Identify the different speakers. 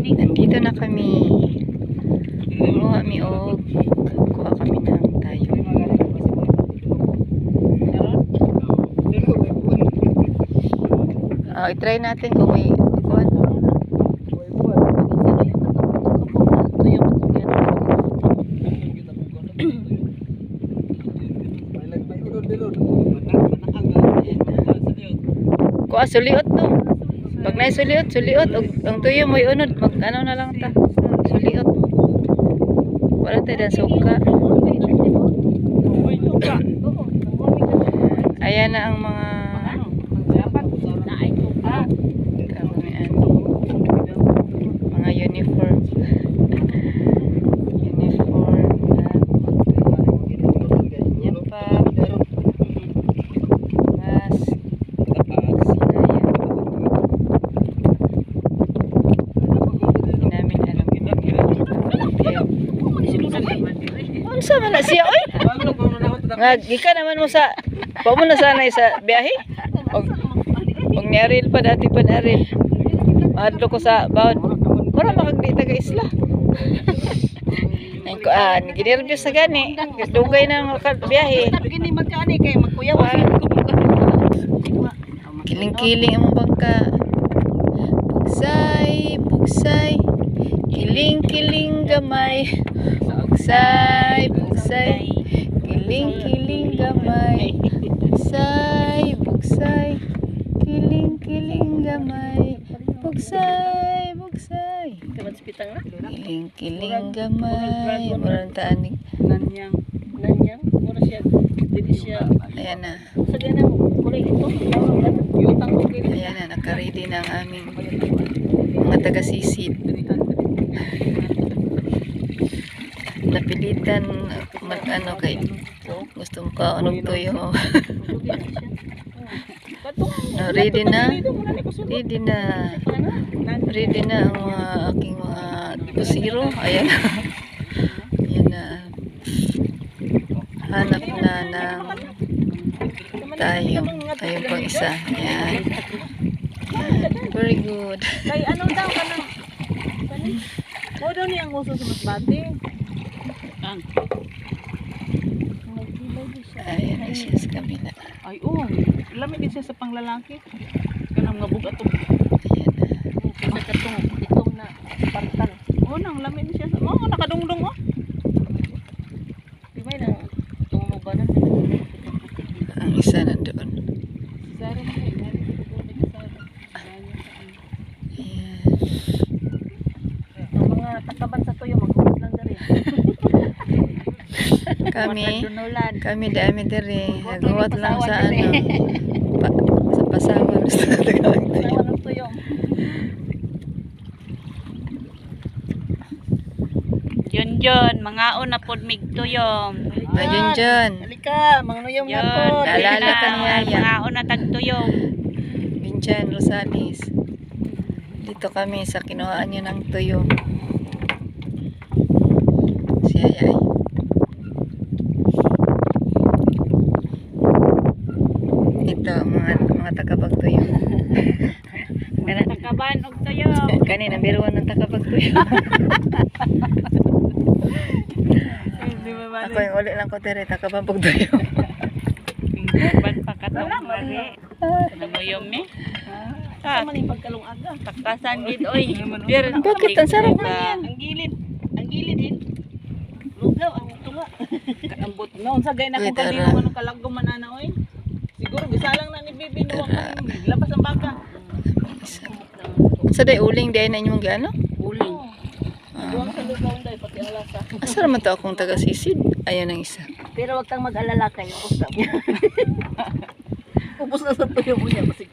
Speaker 1: Nandito na kami. Kumuha mi og kuha kami ng tayo. Ah, i-try natin kung may kuha. Kuha suliot to. Pag na suliot, suliot og ang tuyo mo unod, mag ano na lang ta. Suliot. Wala tayo dan suka. Ayan na ang mga kamian. Mga uniform. uniform na yan pa. Mas sinayan. Hindi namin alam kung ano sa man na siya oy nga gikan naman mo sa pa mo na sanay sa biyahe og og ni Ariel pa dati pa ni Ariel Madlo ko sa bawon Mura makagdi taga isla ay ko ah ginervyos sa gani dugay na ka- biyahe
Speaker 2: Gini magkani kay magkuyawan.
Speaker 1: Kiling-kiling ang bangka. Bugsay, bugsay. Kiling-kiling gamay. Bugsay, bugsay. Kiling-kiling gamay. Bugsay, bugsay. Kiling-kiling gamay. Bugsay, bugsay.
Speaker 2: Kaman sipitang na.
Speaker 1: Kiling-kiling gamay. Murang taaning.
Speaker 2: Nanyang. Nanyang. Mura siya. Dili siya.
Speaker 1: Ayan na.
Speaker 2: Sa ganang kulay ito. Yutang ko.
Speaker 1: Ayan na. Nakaready na ang aming mga taga-sisid. napilitan mag ano kay gusto mo ka anong tuyo no, ready na. Ready na. Ready na ang mga aking mga kusiro. Ayan ayan na. Hanap na ng tayo. Tayo pang isa. Ayan. Ayan. very good.
Speaker 2: Kay ano daw ka na? Mo daw niya ang uso sa masbate. Ang.
Speaker 1: Ayan na siya sa kabila
Speaker 2: Ay, oo. Lamig din siya sa panglalaki. Kanang mga bugat to.
Speaker 1: ayan na
Speaker 2: Sa katong itong na partan. Oo, nang lamig din siya. sa- Oo, nakadungdong oh. Di ba na itong luba na?
Speaker 1: ang isa nandoon
Speaker 2: Sara na kayo.
Speaker 1: ayan
Speaker 2: Ang mga takaban sa tuyo, magkukot lang na rin.
Speaker 1: Kami kami dami diri nagawat lang sa ano pa, sa pasawan sa Tagalog
Speaker 2: Tawa ng tuyo.
Speaker 3: Yun yun, mga una pod mig tuyom.
Speaker 1: ayun dyan
Speaker 2: Halika, mga nuyong
Speaker 3: Yun,
Speaker 2: na po.
Speaker 1: naalala ka ni Yaya.
Speaker 3: Mga una tag tuyom.
Speaker 1: Vincent Rosales dito kami sa kinuhaan niya ng tuyo si Ayay ito mga mga takapagtuyo
Speaker 3: Takaban og tuyom.
Speaker 1: kanina biruan ng takapagtuyo ako yung uli lang ko tere takapagtuyo
Speaker 3: Ban pa katong mari. Namuyom eh.
Speaker 2: Sa man pagkalong aga.
Speaker 3: Takasan gid oy.
Speaker 1: Bakit? Ang sarap
Speaker 3: na.
Speaker 2: Ang gilid. Ang gilid din. Lugaw ang tunga. Kaambot noon sa gay na kaliwa
Speaker 1: tara.
Speaker 2: man kalaggo man na oy. Siguro bisalang na ni Bibi no labas ang baka.
Speaker 1: Sa day uling day na inyong gano
Speaker 2: Uling.
Speaker 1: Ah. Asa naman to akong taga-sisid ayan ang isa
Speaker 2: Pero wag kang mag-alala kayo. Ubus na. Ubus na sa tuyo mo niya kasi